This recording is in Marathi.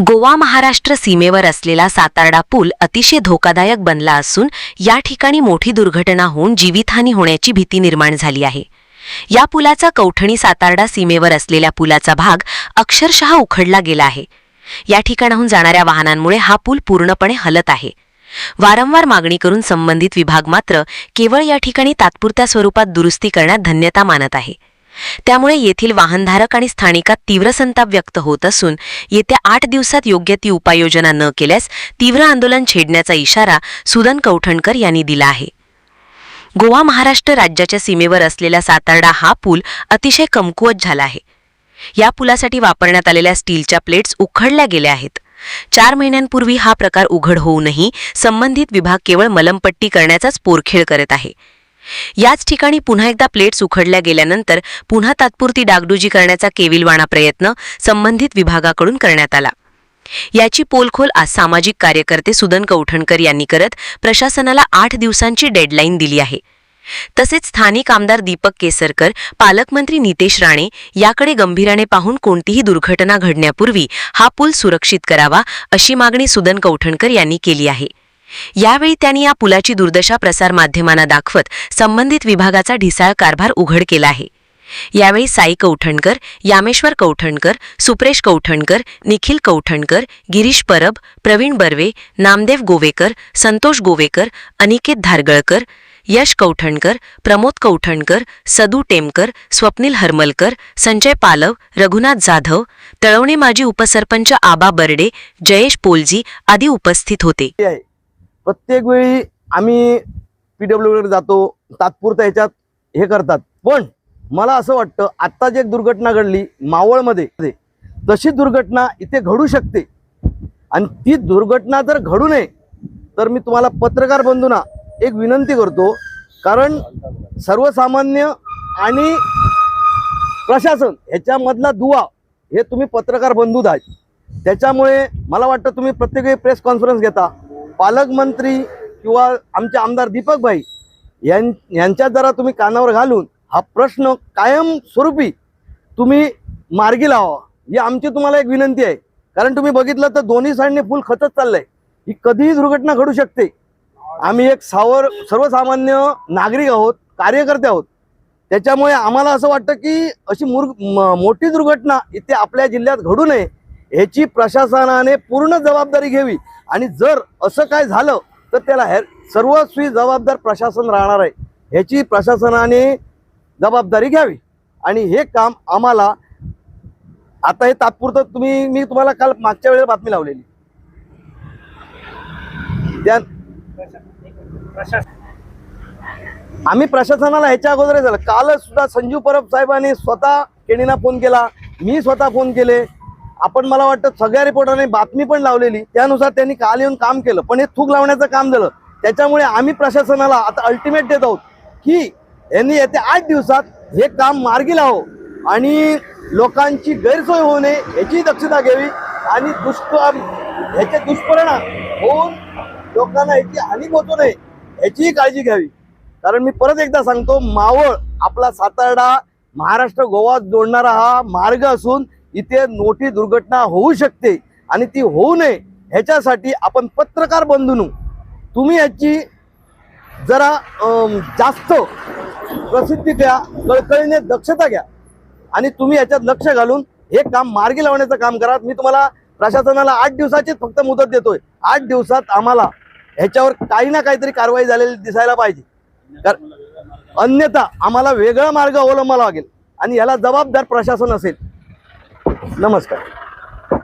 गोवा महाराष्ट्र सीमेवर असलेला सातारडा पूल अतिशय धोकादायक बनला असून या ठिकाणी मोठी दुर्घटना होऊन जीवितहानी होण्याची भीती निर्माण झाली आहे. या पुलाचा कौठणी सातारडा सीमेवर असलेल्या पुलाचा भाग अक्षरशः उखडला गेला आहे. या ठिकाणाहून जाणाऱ्या वाहनांमुळे हा पूल पूर्णपणे हलत आहे. वारंवार मागणी करून संबंधित विभाग मात्र केवळ या ठिकाणी तात्पुरत्या स्वरूपात दुरुस्ती करण्यात धन्यता मानत आहे. त्यामुळे येथील वाहनधारक आणि स्थानिकात तीव्र संताप व्यक्त होत असून येत्या आठ दिवसात योग्य ती उपाययोजना न केल्यास तीव्र आंदोलन छेडण्याचा इशारा सुदन कौठणकर यांनी दिला आहे. गोवा महाराष्ट्र राज्याच्या सीमेवर असलेला सातारडा हा पूल अतिशय कमकुवत झाला आहे. या पुलासाठी वापरण्यात आलेल्या स्टीलच्या प्लेट्स उखडल्या गेल्या आहेत. चार महिन्यांपूर्वी हा प्रकार उघड होऊनही संबंधित विभाग केवळ मलमपट्टी करण्याचाच पोरखेळ करत आहे. याच ठिकाणी पुन्हा एकदा प्लेट्स उखडल्या गेल्यानंतर पुन्हा तात्पुरती डागडुजी करण्याचा केविलवाणा प्रयत्न संबंधित विभागाकडून करण्यात आला. याची पोलखोल आज सामाजिक कार्यकर्ते सुदन कौठणकर यांनी करत प्रशासनाला आठ दिवसांची डेडलाईन दिली आहे. तसेच स्थानिक आमदार दीपक केसरकर पालकमंत्री नितेश राणे याकडे गंभीराने पाहून कोणतीही दुर्घटना घडण्यापूर्वी हा पूल सुरक्षित करावा अशी मागणी सुदन कौठणकर यांनी केली आहे. यावेळी त्यांनी या पुलाची दुर्दशा प्रसारमाध्यमांना दाखवत संबंधित विभागाचा ढिसाळ कारभार उघड केला आहे. यावेळी साई कौठणकर यामेश्वर कौठणकर सुप्रेश कौठणकर निखिल कौठणकर गिरीश परब प्रवीण बर्वे नामदेव गोवेकर संतोष गोवेकर अनिकेत धारगळकर यश कौठणकर प्रमोद कौठणकर सदू टेमकर स्वप्नील हरमलकर संजय पालव रघुनाथ जाधव तळवणे माजी उपसरपंच आबा बर्डे जयेश पोलजी आदी उपस्थित होते. प्रत्येक वेळी आम्ही पी डब्ल्यूकडे जातो तात्पुरता ह्याच्यात हे करतात. पण मला असं वाटतं आत्ता जी एक दुर्घटना घडली मावळमध्ये तशी दुर्घटना इथे घडू शकते. आणि ती दुर्घटना जर घडू नये तर मी तुम्हाला पत्रकार बंधूंना एक विनंती करतो कारण सर्वसामान्य आणि प्रशासन ह्याच्यामधला दुवा हे तुम्ही पत्रकार बंधू आहेत. त्याच्यामुळे मला वाटतं तुम्ही प्रत्येक वेळी प्रेस कॉन्फरन्स घेता. पालकमंत्री किंवा आमचे आमदार दीपक भाई यां यांच्यात जरा तुम्ही कानावर घालून हा प्रश्न कायम स्वरूपी तुम्ही मार्गी लावा. ही आमची तुम्हाला एक विनंती आहे. कारण तुम्ही बघितलं तर दोन्ही साईडने फुल खचत चाललंय. ही कधीही दुर्घटना घडू शकते. आम्ही एक सावर सर्वसामान्य नागरिक आहोत कार्यकर्ते आहोत. त्याच्यामुळे आम्हाला असं वाटतं की अशी मूर म- मोठी दुर्घटना इथे आपल्या जिल्ह्यात घडू नये. ह्याची प्रशासनाने पूर्ण जबाबदारी घ्यावी. आणि जर असं काय झालं तर त्याला हे सर्वस्वी जबाबदार प्रशासन राहणार आहे. ह्याची प्रशासनाने जबाबदारी घ्यावी. आणि हे काम आम्हाला आता हे तात्पुरतं तुम्ही मी तुम्हाला काल मागच्या वेळेला बातमी लावलेली. त्या आम्ही प्रशासनाला ह्याच्या अगोदर झालं. कालच सुद्धा संजीव परब साहेबांनी स्वतः केणीना फोन केला. मी स्वतः फोन केले. आपण मला वाटतं सगळ्या रिपोर्टरने बातमी पण लावलेली त्यानुसार त्यांनी काल येऊन काम केलं पण हे थूक लावण्याचं काम झालं. त्याच्यामुळे आम्ही प्रशासनाला आता अल्टिमेट देत आहोत की यांनी येत्या आठ दिवसात हे काम मार्गी लावो आणि लोकांची गैरसोय होऊ नये याची दक्षता घ्यावी आणि दुष्प ह्याचे दुष्परिणाम होऊन लोकांना याची हानी होतो नये याचीही काळजी घ्यावी. कारण मी परत एकदा सांगतो मावळ आपला सातारडा महाराष्ट्र गोवा जोडणारा हा मार्ग असून इथे मोठी दुर्घटना होऊ शकते आणि ती होऊ नये ह्याच्यासाठी आपण पत्रकार बंधून तुम्ही याची जरा जास्त प्रसिद्धी द्या कळकळीने दक्षता घ्या. आणि तुम्ही याच्यात लक्ष घालून हे काम मार्गी लावण्याचं काम करा. मी तुम्हाला प्रशासनाला आठ दिवसाचीच फक्त मुदत देतोय. आठ दिवसात आम्हाला ह्याच्यावर काही ना काहीतरी कारवाई झालेली दिसायला पाहिजे. अन्यथा आम्हाला वेगळा मार्ग अवलंबावा लागेल. आणि याला जबाबदार प्रशासन असेल. नमस्कार.